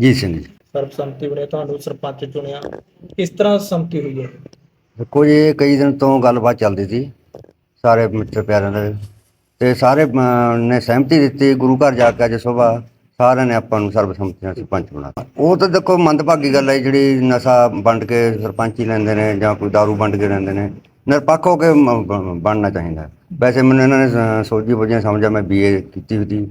ਜੀ ਸਿੰਘ ਜੀ। ਸਰਬਸੰਮਤੀ ਬਣੇ ਤੁਹਾਨੂੰ ਸਰਪੰਚ ਚੁਣਿਆ। ਕਿਸ ਤਰ੍ਹਾਂ ਸੰਮਤੀ ਹੋਈ ਹੈ? ਦੇਖੋ ਜੀ ਇਹ ਕਈ ਦਿਨ ਤੋਂ ਗੱਲਬਾਤ ਚੱਲਦੀ ਸੀ ਸਾਰੇ ਮਿੱਤਰ ਪਿਆਰਿਆਂ ਦੇ ਤੇ ਸਾਰੇ ਅਮ, ਨੇ ਸਹਿਮਤੀ ਦਿੱਤੀ ਗੁਰੂ ਘਰ ਜਾ ਕੇ ਅੱਜ ਸਵੇਰ ਸਾਰਿਆਂ ਨੇ ਆਪਾਂ ਨੂੰ ਸਰਬਸੰਮਤੀ ਨਾਲ ਸਰਪੰਚ ਬਣਾਤਾ ਉਹ ਤਾਂ ਦੇਖੋ ਮੰਦਭਾਗੀ ਗੱਲ ਹੈ ਜਿਹੜੀ ਨਸ਼ਾ ਵੰਡ ਕੇ ਸਰਪੰਚ ਲੈਂਦੇ ਨੇ ਜਾਂ ਕੋਈ दारू ਵੰਡ ਕੇ ਲੈਂਦੇ ਨੇ। ਨਿਰਪੱਖ ਹੋ ਕੇ ਮ- ਬ- ਬਣਨਾ ਚਾਹੀਦਾ। ਵੈਸੇ ਮੈਨੂੰ ਇਹਨਾਂ ਨੇ ਸ- ਸੋਝੀ ਬੁਝਿਆ ਸਮਝਿਆ ਮੈਂ ਬੀਏ ਕੀਤੀ ਹੋਈ ਸੀ।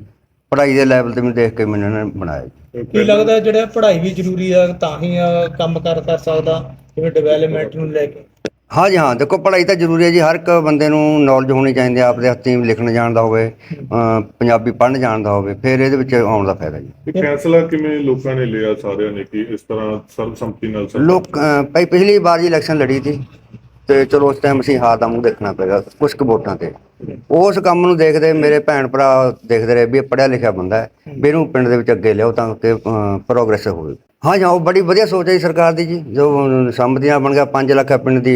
ਪੜ੍ਹਾਈ ਦੇ ਲੈਵਲ ਤੇ ਮੈਨੂੰ ਦੇਖ ਕੇ ਮੈਨੂੰ ਇਹਨਾਂ ਨੇ ਬਣਾਇਆ ਜੀ। ਕੀ ਲੱਗਦਾ ਜਿਹੜਾ ਪੜ੍ਹਾਈ ਵੀ ਜ਼ਰੂਰੀ ਆ ਤਾਂ ਹੀ ਆ ਕੰਮ ਕਰ ਕਰ ਸਕਦਾ ਜਿਵੇਂ ਡਿਵੈਲਪਮੈਂਟ ਨੂੰ ਲੈ ਕੇ? ਹਾਂ ਜੀ ਹਾਂ। ਦੇਖੋ ਪੜ੍ਹਾਈ ਤਾਂ ਜ਼ਰੂਰੀ ਹੈ ਜੀ। ਹਰ ਇੱਕ ਬੰਦੇ ਨੂੰ ਨੌਲੇਜ ਹੋਣੀ ਚਾਹੀਦੀ ਹੈ ਆਪਦੇ ਹੱਥੀਂ ਲਿਖਣ ਜਾਣਦਾ ਹੋਵੇ ਪੰਜਾਬੀ ਪੜ੍ਹਨ ਜਾਣਦਾ ਹੋਵੇ ਫਿਰ ਇਹਦੇ ਵਿੱਚ ਆਉਣ ਦਾ ਫਾਇਦਾ ਜੀ। ਇਹ ਫੈਸਲਾ ਕਿਵੇਂ ਲੋਕਾਂ ਨੇ ਲਿਆ ਸਾਰਿਆਂ ਨੇ ਕਿ ਇਸ ਤਰ੍ਹਾਂ ਸਰਬਸੰਮਤੀ ਨਾਲ ਲੋਕ ਅ, ਭਾਈ ਪਿਛਲੀ ਵਾਰ ਜੀ ਇਲੈਕਸ਼ਨ ਲੜੀ ਸੀ। ਤੇ ਚਲੋ ਉਸ ਟਾਈਮ ਅਸੀਂ ਹਾਰ ਦਾ ਮੂੰਹ ਦੇਖਣਾ ਪਏਗਾ ਕੁਝ ਕੁ ਵੋਟਾਂ ਤੇ। ਉਸ ਕੰਮ ਨੂੰ ਦੇਖਦੇ ਮੇਰੇ ਭੈਣ ਭਰਾ ਦੇਖਦੇ ਰਹੇ ਵੀ ਇਹ ਪੜਿਆ ਲਿਖਿਆ ਬੰਦਾ ਹੈ। ਵੀ ਇਹਨੂੰ ਪਿੰਡ ਦੇ ਵਿੱਚ ਅੱਗੇ ਲਿਆਓ ਤਾਂ ਕਿ ਪ੍ਰੋਗਰੈਸ ਹੋਵੇ। ਹਾਂ ਜੀ ਉਹ ਬੜੀ ਵਧੀਆ ਸੋਚ ਹੈ ਜੀ ਸਰਕਾਰ ਦੀ ਜੀ। ਜੋ ਸੰਮਤੀਆਂ ਬਣ ਗਿਆ 5 ਲੱਖ ਪਿੰਡ ਦੀ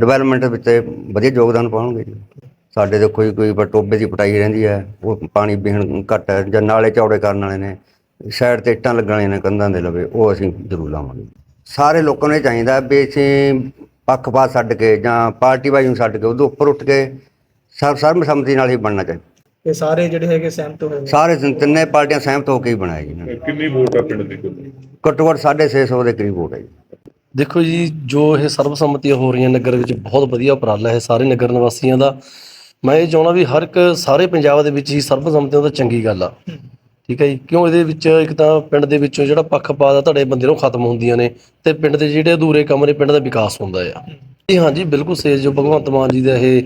ਡਿਵੈਲਪਮੈਂਟ ਵਿੱਚ ਵਧੀਆ ਯੋਗਦਾਨ ਪਾਉਣਗੇ ਜੀ। ਸਾਡੇ ਤੇ ਕੋਈ ਕੋਈ ਪਰ ਟੋਬੇ ਦੀ ਪਟਾਈ ਰਹਿੰਦੀ ਹੈ, ਉਹ ਪਾਣੀ ਪੀਣ ਘੱਟ ਹੈ, ਜਾਂ ਨਾਲੇ ਚੌੜੇ ਕਰਨ ਵਾਲੇ ਨੇ, ਸਾਈਡ ਤੇ ਇੱਟਾਂ ਲੱਗਣ ਵਾਲੀਆਂ ਨੇ ਕੰਧਾਂ ਦੇ ਲਵੇ, ਉਹ ਅਸੀਂ ਜ਼ਰੂਰ ਲਾਵਾਂਗੇ। ਸਾਰੇ ਲੋਕਾਂ ਨੂੰ ਇਹ ਚਾਹੀਦਾ ਵੀ ਅਸੀਂ ਪੱਖਪਾਤ ਛੱਡ ਕੇ ਜਾਂ ਪਾਰਟੀ ਵਾਈ ਨੂੰ ਛੱਡ ਕੇ ਉਹਦੇ ਉੱਪਰ ਉੱਠ ਕੇ ਸਰਬ ਸਰਬਸੰਮਤੀ ਨਾਲ ਹੀ ਬਣਨਾ ਚਾਹੀਦਾ। ਇਹ ਸਾਰੇ ਜਿਹੜੇ ਹੈਗੇ ਸਹਿਮਤ ਹੋਏ ਨੇ? ਸਾਰੇ ਤਿੰਨ- ਤਿੰਨੇ ਪਾਰਟੀਆਂ ਸਹਿਮਤ ਹੋ ਕੇ ਹੀ ਬਣਾਇਆ ਜੀ ਇਹਨਾਂ ਨੇ। ਕਿੰਨੀ ਵੋਟ ਆ ਪਿੰਡ ਦੀ ਕੁੱਲ? ਘੱਟੋ ਘੱਟ 650 ਦੇ ਕਰੀਬ ਵੋਟ ਹੈ ਜੀ। ਦੇਖੋ ਜੀ ਜੋ ਇਹ ਸਰਬਸੰਮਤੀਆਂ ਹੋ ਰਹੀਆਂ ਨਗਰ ਵਿੱਚ ਬਹੁਤ ਵਧੀਆ ਉਪਰਾਲਾ ਹੈ ਸਾਰੇ ਨਗਰ ਨਿਵਾਸੀਆਂ ਦਾ। ਮੈਂ ਇਹ ਚਾਹੁੰਦਾ ਵੀ ਹਰ ਇੱਕ ਸਾਰੇ ਪੰਜਾਬ ਦੇ ਵਿੱਚ ਹੀ ਸਰਬਸੰਮਤੀਆਂ ਤਾਂ ਚੰਗੀ ਗੱਲ ਆ। ਠੀਕ ਹੈ ਜੀ? ਕਿਉਂ ਇਹਦੇ ਵਿੱਚ ਇੱਕ ਤਾਂ ਪਿੰਡ ਦੇ ਵਿੱਚੋਂ ਜਿਹੜਾ ਪੱਖਪਾਤ ਆ ਧੜੇ ਬੰਦੇ ਨੂੰ ਖਤਮ ਹੁੰਦੀਆਂ ਨੇ ਤੇ ਪਿੰਡ ਦੇ ਜਿਹੜੇ ਅਧੂਰੇ ਕੰਮ ਨੇ, ਪਿੰਡ ਦਾ ਵਿਕਾਸ ਹੁੰਦਾ ਆ। ਜੀ ਹਾਂਜੀ ਬਿਲਕੁਲ ਸੇਜ ਜੋ ਭਗਵੰਤ ਮਾਨ ਜੀ ਦਾ ਇਹ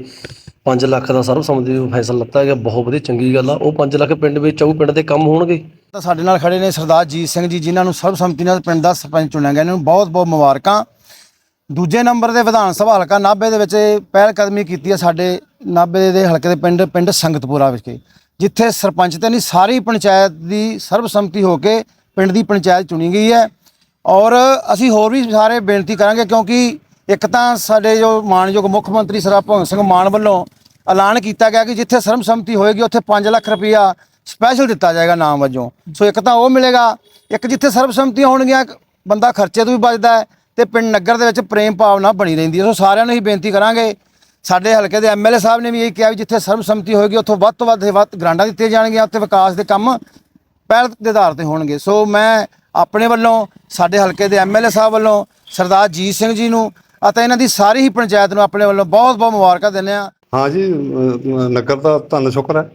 5 ਲੱਖ ਦਾ ਸਰਬਸੰਮਤੀ ਫੈਸਲਾ ਲੱਤਾ ਗਿਆ, ਬਹੁਤ ਵਧੀਆ, ਚੰਗੀ ਗੱਲ ਆ। ਉਹ 5 ਲੱਖ ਪਿੰਡ ਵਿੱਚ ਆਊ, ਪਿੰਡ ਦੇ ਕੰਮ ਹੋਣਗੇ। ਤਾਂ ਸਾਡੇ ਨਾਲ ਖੜੇ ਨੇ ਸਰਦਾਰ ਜੀਤ ਸਿੰਘ ਜੀ, ਜਿਨ੍ਹਾਂ ਨੂੰ ਸਰਬਸੰਮਤੀ ਨਾਲ ਪਿੰਡ ਦਾ ਸਰਪੰਚ ਚੁਣਿਆ ਗਿਆ ਇਹਨਾਂ ਨੂੰ ਬਹੁਤ ਬਹੁਤ ਮੁਬਾਰਕਾਂ। ਦੂਜੇ ਨੰਬਰ ਦੇ ਵਿਧਾਨ ਸਭਾ ਹਲਕਾ ਨਾਭੇ ਦੇ ਵਿੱਚ ਇਹ ਪਹਿਲ ਕਦਮੀ ਕੀਤੀ ਹੈ ਸਾਡੇ ਨਾਭੇ ਦੇ ਹਲਕੇ ਦੇ ਪਿੰਡ ਪਿੰਡ ਸੰਗਤਪੁਰਾ ਵਿਖੇ। ਜਿੱਥੇ ਸਰਪੰਚ ਤੇ ਨਹੀਂ, ਸਾਰੀ ਪੰਚਾਇਤ ਦੀ ਸਰਬਸੰਮਤੀ ਹੋ ਕੇ ਪਿੰਡ ਦੀ ਪੰਚਾਇਤ ਚੁਣੀ ਗਈ ਹੈ। ਔਰ ਅਸੀਂ ਹੋਰ ਵੀ ਸਾਰੇ ਬੇਨਤੀ ਕਰਾਂਗੇ, ਕਿਉਂਕਿ ਇੱਕ ਤਾਂ ਸਾਡੇ ਜੋ ਮਾਨਯੋਗ ਮੁੱਖ ਮੰਤਰੀ ਸਰ ਭਗਵੰਤ ਸਿੰਘ ਮਾਨ ਵੱਲੋਂ ਐਲਾਨ ਕੀਤਾ ਗਿਆ ਕਿ ਜਿੱਥੇ ਸਰਬਸੰਮਤੀ ਹੋਏਗੀ, ਉੱਥੇ 5 ਲੱਖ ਰੁਪਇਆ ਸਪੈਸ਼ਲ ਦਿੱਤਾ ਜਾਏਗਾ ਨਾਮ ਵਜੋਂ। ਸੋ ਇੱਕ ਤਾਂ ਉਹ ਮਿਲੇਗਾ, ਇੱਕ ਜਿੱਥੇ ਸਰਬਸੰਮਤੀਆਂ ਹੋਣਗੀਆਂ, ਬੰਦਾ ਖਰਚੇ ਤੋਂ ਵੀ ਬਚਦਾ ਹੈ ਤੇ ਪਿੰਡ ਨਗਰ ਦੇ ਵਿੱਚ ਪ੍ਰੇਮ ਭਾਵਨਾ ਬਣੀ ਰਹਿੰਦੀ ਹੈ। ਸੋ ਸਾਰਿਆਂ ਨੂੰ ਹੀ ਬੇਨਤੀ ਕਰਾਂਗੇ ਸਾਡੇ ਹਲਕੇ ਦੇ ਐਮਐਲਏ ਸਾਹਿਬ ਨੇ ਵੀ ਇਹ ਕਿਹਾ ਵੀ ਜਿੱਥੇ ਸਰਬਸੰਮਤੀ ਹੋਏਗੀ, ਉੱਥੋਂ ਵੱਧ ਤੋਂ ਵੱਧ ਵੱਧ ਗ੍ਰਾਂਟਾਂ ਦਿੱਤੀਆਂ ਜਾਣਗੀਆਂ, ਉੱਥੇ ਵਿਕਾਸ ਦੇ ਕੰਮ ਪਹਿਲ ਦੇ ਆਧਾਰ ਤੇ ਹੋਣਗੇ। ਸੋ ਮੈਂ ਆਪਣੇ ਵੱਲੋਂ, ਸਾਡੇ ਹਲਕੇ ਦੇ ਐਮਐਲਏ ਸਾਹਿਬ ਵੱਲੋਂ, ਸਰਦਾਰ ਜੀਤ ਸਿੰਘ ਜੀ ਨੂੰ ਅਤੇ ਇਹਨਾਂ ਦੀ ਸਾਰੀ ਹੀ ਪੰਚਾਇਤ ਨੂੰ ਆਪਣੇ ਵੱਲੋਂ ਬਹੁਤ ਬਹੁਤ ਮੁਬਾਰਕਾਂ ਦਿੰਦੇ ਹਾਂ। ਹਾਂ ਜੀ ਨਗਰ ਦਾ ਧੰਨ ਸ਼ੁਕਰ ਹੈ।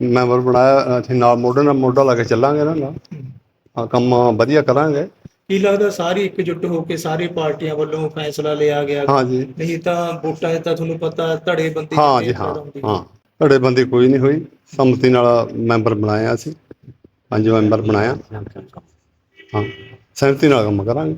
ਮੈਂਬਰ ਬਣਾਇਆ, ਅਸੀਂ ਨਾਲ ਮੋਢੇ ਨਾਲ ਮੋਢਾ ਲਾ ਕੇ ਚੱਲਾਂਗੇ ਇਹਨਾਂ ਨਾਲ। ਕੰਮ ਵਧੀਆ ਕਰਾਂਗੇ। ਕੀ ਲੱਗਦਾ ਸਾਰੀ ਇਕਜੁੱਟ ਹੋ ਕੇ ਸਾਰੀ ਪਾਰਟੀਆਂ ਵੱਲੋਂ ਫੈਸਲਾ ਲਿਆ ਗਿਆ। ਹਾਂ ਜੀ ਨਹੀਂ ਤਾਂ ਵੋਟਾਂ 'ਚ ਤਾਂ ਤੁਹਾਨੂੰ ਪਤਾ ਧੜੇ ਬੰਦੀ ਹਾਂ ਜੀ ਹਾਂ ਹਾਂ। ਧੜੇ ਬੰਦੀ ਕੋਈ ਨਹੀਂ ਹੋਈ। ਸੰਮਤੀ ਨਾਲ ਮੈਂਬਰ ਬਣਾਇਆ ਅਸੀਂ ਪੰਜ ਮੈਂਬਰ ਬਣਾਇਆ। ਹਾਂ। ਸਹਿਮਤੀ ਨਾਲ ਕੰਮ ਕਰਾਂਗੇ।